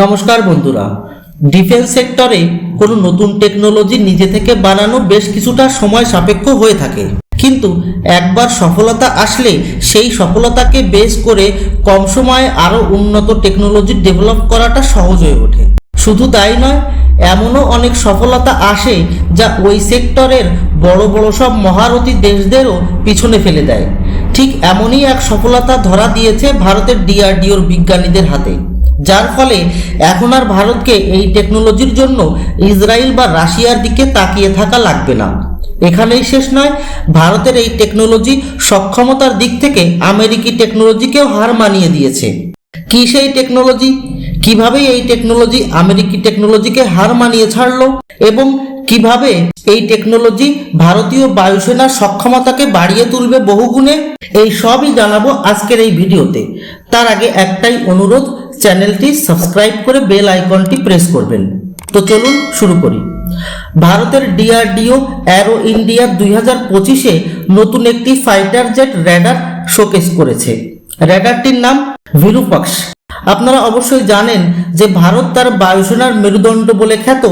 নমস্কার বন্ধুরা ডিফেন্স সেক্টরে কোনো নতুন টেকনোলজি নিজে থেকে বানানো বেশ কিছুটা সময় সাপেক্ষ হয়ে থাকে। কিন্তু একবার সফলতা আসলে সেই সফলতাকে বেস করে কম সময়ে আরও উন্নত টেকনোলজি ডেভেলপ করাটা সহজ হয়ে ওঠে। শুধু তাই নয়, এমনও অনেক সফলতা আসে যা ওই সেক্টরের বড় বড় সব মহারথী দেশদেরও পিছনে ফেলে দেয়। ঠিক এমনই এক সফলতা ধরা দিয়েছে ভারতের ডিআরডিওর বিজ্ঞানীদের হাতে। যার ফলে এখন আর ভারতকে এই টেকনোলজির জন্য ইসরায়েল বা রাশিয়ার দিকে তাকিয়ে থাকা লাগবে না। এখানেই শেষ নয়, ভারতের এই টেকনোলজি সক্ষমতার দিক থেকে আমেরিকি টেকনোলজিকেও হার মানিয়ে দিয়েছে। কি সেই টেকনোলজি কীভাবে এই টেকনোলজি আমেরিকি টেকনোলজিকে হার মানিয়ে ছাড়লো? এবং কীভাবে এই টেকনোলজি ভারতীয় বায়ুসেনার সক্ষমতাকে বাড়িয়ে তুলবে বহুগুণে? এই সবই জানাব আজকের এই ভিডিওতে। তার আগে একটাই অনুরোধ, চ্যানেলটি সাবস্ক্রাইব করে বেল আইকনটি প্রেস করবেন। তো চলুন শুরু করি। ভারতের ডিআরডিও অ্যারো ইন্ডিয়া দুই হাজার পঁচিশে নতুন একটি ফাইটার জেট র্যাডার শোকেস করেছে। র্যাডারটির নাম ভিরুপাক্স আপনারা অবশ্যই জানেন যে ভারত তার বায়ুসেনার মেরুদণ্ড বলে খ্যাত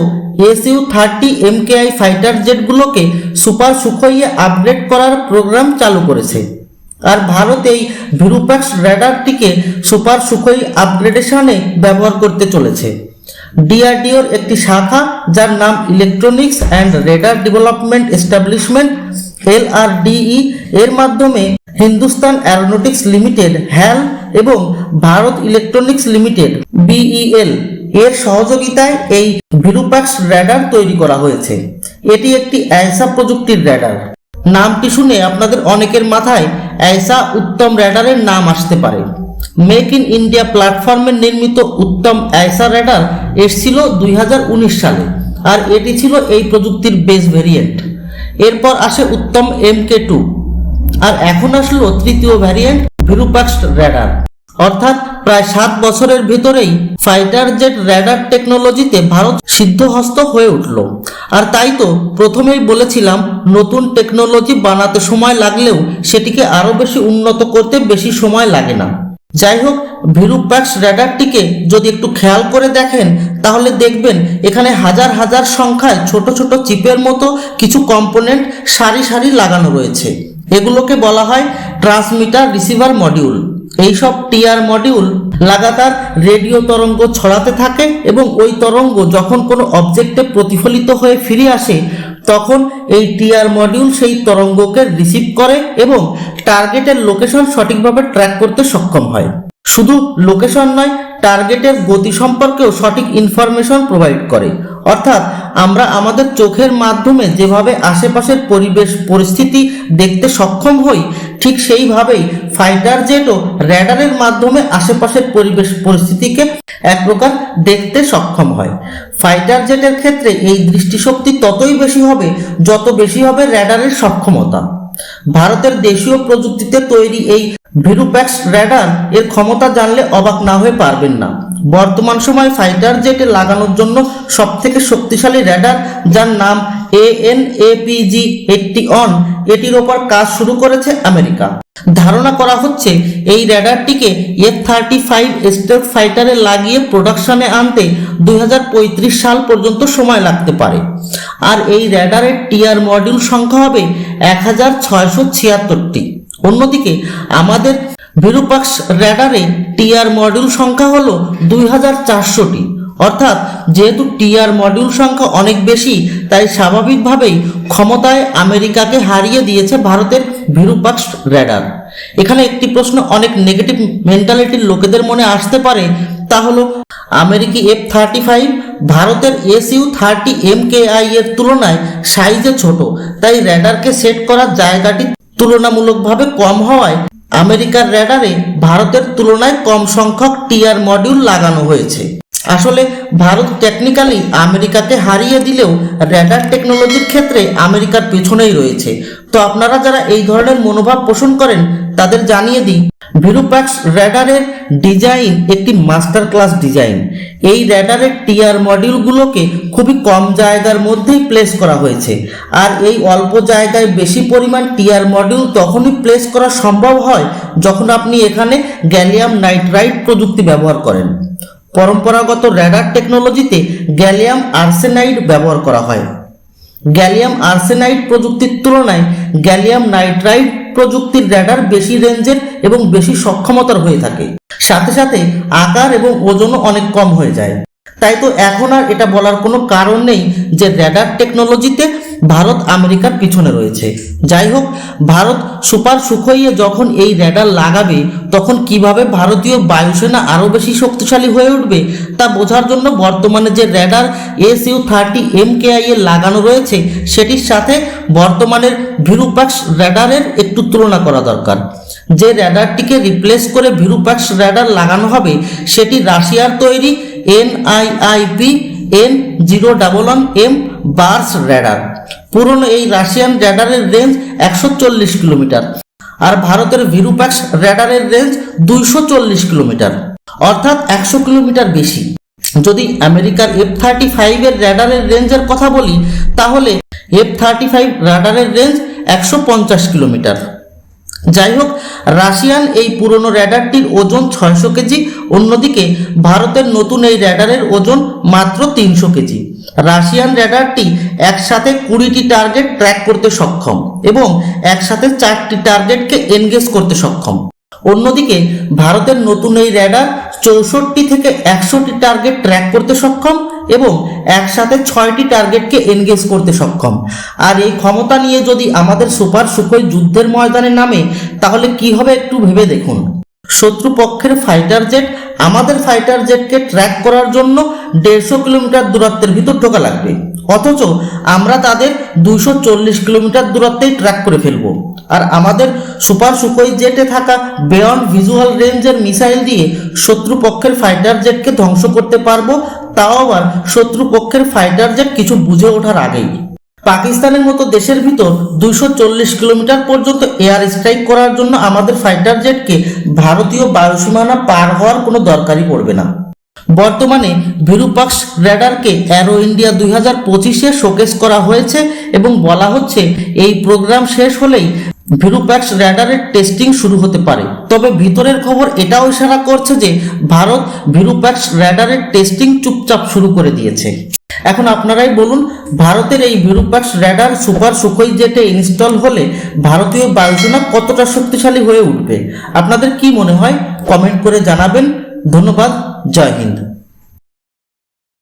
এসইউ থার্টি এমকেআই ফাইটার জেটগুলোকে সুপার সুখইয়ে আপগ্রেড করার প্রোগ্রাম চালু করেছে। আর ভারত এই ভিরুপ্যাক্স র্যাডারটিকে সুপার সুখই আপগ্রেডেশনে ব্যবহার করতে চলেছে। ডিআরডিওর একটি শাখা, যার নাম electronics and radar development establishment, LRDE, এর মাধ্যমে হিন্দুস্তান অ্যারোনটিক্স লিমিটেড, হ্যাল এবং ভারত ইলেকট্রনিক্স লিমিটেড, বিইএল এর সহযোগিতায় এই ভিরুপ্যাক্স র্যাডার তৈরি করা হয়েছে। এটি একটি অ্যান্সা প্রযুক্তির র্যাডার নামটি শুনে আপনাদের অনেকের মাথায় অ্যাসা উত্তম র্যাডারের নাম আসতে পারে। মেক ইন ইন্ডিয়া প্ল্যাটফর্মে নির্মিত উত্তম অ্যাসা র্যাডার এসেছিল দুই হাজার উনিশ সালে, আর এটি ছিল এই প্রযুক্তির বেস ভেরিয়েন্ট এরপর আসে উত্তম এম কে টু, আর এখন আসলো তৃতীয় ভ্যারিয়েন্ট ভিরুপাক্স র্যাডার অর্থাৎ প্রায় সাত বছরের ভিতরেই ফাইটার জেট র্যাডার টেকনোলজিতে ভারত সিদ্ধহস্ত হয়ে উঠল। আর তাই তো প্রথমেই বলেছিলাম, নতুন টেকনোলজি বানাতে সময় লাগলেও সেটিকে আরও বেশি উন্নত করতে বেশি সময় লাগে না। যাই হোক ভিরুপ্যাক্স র্যাডারটিকে যদি একটু খেয়াল করে দেখেন, তাহলে দেখবেন এখানে হাজার হাজার সংখ্যায় ছোট ছোট চিপের মতো কিছু কম্পোনেন্ট সারি সারি লাগানো রয়েছে। এগুলোকে বলা হয় ট্রান্সমিটার রিসিভার মডিউল। এইসব টিআর মডিউল লাগাতার রেডিও তরঙ্গ ছড়াতে থাকে এবং ওই তরঙ্গ যখন কোনো অবজেক্টে প্রতিফলিত হয়ে ফিরে আসে, তখন এই টিআর মডিউল সেই তরঙ্গকে রিসিভ করে এবং টার্গেটের লোকেশন সঠিকভাবে ট্র্যাক করতে সক্ষম হয়। শুধু লোকেশন নয়, টার্গেটের গতি সম্পর্কেও সঠিক ইনফরমেশন প্রোভাইড করে। অর্থাৎ আমরা আমাদের চোখের মাধ্যমে যেভাবে আশেপাশের পরিবেশ, পরিস্থিতি দেখতে সক্ষম হই, ঠিক সেইভাবেই ফাইটার জেটও র্যাডারের মাধ্যমে আশেপাশের পরিবেশ, পরিস্থিতিকে এক প্রকার দেখতে সক্ষম হয়। ফাইটার জেটের ক্ষেত্রে এই দৃষ্টিশক্তি ততই বেশি হবে, যত বেশি হবে র্যাডারের সক্ষমতা। ভারতের দেশীয় প্রযুক্তিতে তৈরি এই ভিরুপ্যাক্স র্যাডার এর ক্ষমতা জানলে অবাক না হয়ে পারবেন না। বর্তমান সময় ফাইটার জেটে লাগানোর জন্য সব থেকে শক্তিশালী র্যাডার যার নাম এএন এপিজি এইটটি অন এটির ওপর কাজ শুরু করেছে আমেরিকা। ধারণা করা হচ্ছে এই র্যাডারটিকে এফ থার্টি ফাইভ স্টেট ফাইটারে লাগিয়ে প্রোডাকশনে আনতে দুই হাজার পঁয়ত্রিশ সাল পর্যন্ত সময় লাগতে পারে। আর এই র্যাডারের টিয়ার মডিউল সংখ্যা হবে এক হাজার ছয়শো ছিয়াত্তরটি। অন্যদিকে আমাদের ভিরুপাক্স র্যাডারে টিআর মডিউল সংখ্যা হলো দুই হাজার চারশোটি। অর্থাৎ যেহেতু টিআর মডিউল সংখ্যা অনেক বেশি, তাই স্বাভাবিকভাবেই ক্ষমতায় আমেরিকাকে হারিয়ে দিয়েছে ভারতের ভিরুপাক্স র্যাডার এখানে একটি প্রশ্ন অনেক নেগেটিভ মেন্টালিটির লোকেদের মনে আসতে পারে, তা হলো, আমেরিকি এফ থার্টি ফাইভ ভারতের SU thirty M K I এর তুলনায় সাইজে ছোট, তাই র্যাডারকে সেট করার জায়গাটি তুলনামূলকভাবে কম হওয়ায় আমেরিকার র্যাডারে ভারতের তুলনায় কম সংখ্যক টিআর মডিউল লাগানো হয়েছে। আসলে ভারত টেকনিক্যালি আমেরিকাতে হারিয়ে দিলেও র্যাডার টেকনোলজির ক্ষেত্রে আমেরিকার পেছনেই রয়েছে। তো আপনারা যারা এই ধরনের মনোভাব পোষণ করেন তাদের জানিয়ে দিই ভিরুপ্যাক্স র্যাডারের ডিজাইন একটি মাস্টার ক্লাস ডিজাইন। এই র্যাডারের টিআর মডিউলগুলোকে খুবই কম জায়গার মধ্যেই প্লেস করা হয়েছে। আর এই অল্প জায়গায় বেশি পরিমাণ টিআর মডিউল তখনই প্লেস করা সম্ভব হয় যখন আপনি এখানে গ্যালিয়াম নাইট্রাইট প্রযুক্তি ব্যবহার করেন। পরম্পরাগত র্যাডার টেকনোলজিতে গ্যালিয়াম আর্সেনাইড ব্যবহার করা হয়। গ্যালিয়াম আর্সেনাইড প্রযুক্তির তুলনায় গ্যালিয়াম নাইট্রাইড প্রযুক্তির র্যাডার বেশি রেঞ্জের এবং বেশি সক্ষমতার হয়ে থাকে। সাথে সাথে আকার এবং ওজনও অনেক কম হয়ে যায়। তাই তো এখন আর এটা বলার কোনো কারণ নেই যে র্যাডার টেকনোলজিতে ভারত আমেরিকার পিছনে রয়েছে। যাই হোক, ভারত সুপার সুখইয়ে যখন এই র্যাডার লাগাবে, তখন কীভাবে ভারতীয় বায়ুসেনা আরও বেশি শক্তিশালী হয়ে উঠবে, তা বোঝার জন্য বর্তমানে যে radar S U thirty M K I এ লাগানো রয়েছে, সেটির সাথে বর্তমানের ভিরুপাক্স র্যাডারের একটু তুলনা করা দরকার। যে র্যাডারটিকে রিপ্লেস করে ভিরুপাক্স র্যাডার লাগানো হবে, সেটি রাশিয়ার তৈরি NIIP N zero double one M Bars radar পুরনো এই রাশিয়ান র্যাডারের রেঞ্জ একশো চল্লিশ কিলোমিটার। আর ভারতের ভিরুপ্যাক্স র্যাডারের রেঞ্জ দুইশো চল্লিশ কিলোমিটার। অর্থাৎ একশো কিলোমিটার বেশি। যদি আমেরিকার এফ থার্টি ফাইভের র্যাডারের রেঞ্জের কথা বলি, তাহলে এফ থার্টি ফাইভ র্যাডারের রেঞ্জ একশো পঞ্চাশ কিলোমিটার। যাই হোক, রাশিয়ান এই পুরনো র্যাডারটির ওজন ছয়শো কেজি, অন্যদিকে ভারতের নতুন এই র্যাডারের ওজন মাত্র তিনশো কেজি। রাশিয়ান র্যাডারটি একসাথে কুড়িটি টার্গেট ট্র্যাক করতে সক্ষম এবং একসাথে চারটি টার্গেটকে এনগেজ করতে সক্ষম। অন্যদিকে, ভারতের নতুন এই র্যাডার চৌষট্টি থেকে একশোটি টার্গেট ট্র্যাক করতে সক্ষম এবং একসাথে ছয়টি টার্গেটকে এনগেজ করতে সক্ষম। আর এই ক্ষমতা নিয়ে যদি আমাদের সুপার সুখই যুদ্ধের ময়দানে নামে, তাহলে কি হবে একটু ভেবে দেখুন। শত্রু পক্ষের ফাইটার জেট আমাদের ফাইটার জেটকে ট্র্যাক করার জন্য দেড়শো কিলোমিটার দূরত্বের ভিতর ঢোকা লাগবে। অথচ আমরা তাদের দুইশো চল্লিশ কিলোমিটার দূরত্বেই ট্র্যাক করে ফেলব। আর আমাদের সুপার সুকোই জেটে থাকা বেয়ন্ড ভিজুয়াল রেঞ্জের মিসাইল দিয়ে শত্রুপক্ষের ফাইটার জেটকে ধ্বংস করতে পারব তাও আবার শত্রুপক্ষের ফাইটার জেট কিছু বুঝে ওঠার আগেই। পাকিস্তানের মতো দেশের ভিতর দুইশো চল্লিশ কিলোমিটার পর্যন্ত এয়ার স্ট্রাইক করার জন্য আমাদের ফাইটার জেটকে ভারতীয় বায়ুসীমানা পার হওয়ার কোনো দরকারই পড়বে না। বর্তমানে ভিরুপাক্স র্যাডারকে অ্যারো ইন্ডিয়া দুই হাজার পঁচিশে শোকেস করা হয়েছে এবং বলা হচ্ছে এই প্রোগ্রাম শেষ হলেই ভিরুপ্যাক্স র্যাডারের টেস্টিং শুরু হতে পারে। তবে ভিতরের খবর এটাও ইশারা করছে যে ভারত ভিরুপ্যাক্স র্যাডারের টেস্টিং চুপচাপ শুরু করে দিয়েছে। এখন আপনারাই বলুন, ভারতের এই ভিরুপ্যাক্স র্যাডার সুপার সুখই জেটে ইনস্টল হলে ভারতীয় বায়ুসেনা কতটা শক্তিশালী হয়ে উঠবে? আপনাদের কি মনে হয়? কমেন্ট করে জানাবেন। ধন্যবাদ, জয় হিন্দ।